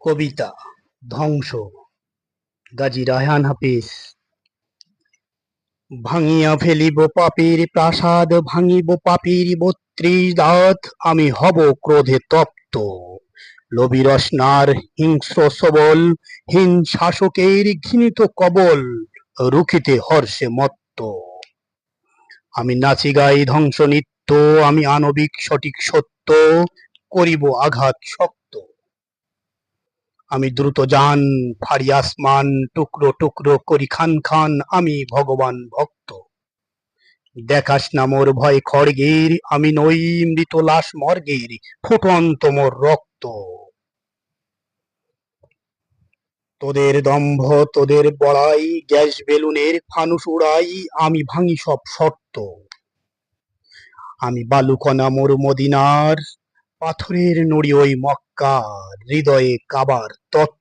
কবিতা, ধ্বংস। গাজী রায়হান হাফিজ। ভাঙিয়া ফেলিব পাপীর প্রাসাদ, ভাঙিব পাপীর বত্রিশ দাঁত। আমি হব ক্রোধে তপ্ত। লোভী রসনার হিংস্র সবল, হীন শাসকের ঘৃণিত কবল, রুখিতে হর্ষে মত্ত। আমি নাচি গাই ধ্বংস নিত্য আমি আণবিক সঠিক সত্য, করিব আঘাত শক্ত। আমি দ্রুত যান ফাড়ি আসমান, টুকরো টুকরো করি খান খান, আমি ভগবান ভক্ত। দেখাস না মোর ভয় খড়গের, আমি নই মৃত লাশ মর্গের, ফুটন্ত মোর রক্ত। তোদের দম্ভ, তোদের বড়াই, গ্যাস বেলুনের ফানুস উড়াই, আমি ভাঙি সব শর্ত। আমি বালুকণা মোর মদিনার পাথরের নড়ি ওই মক্কা হৃদয়ে কাবার তত্ত্ব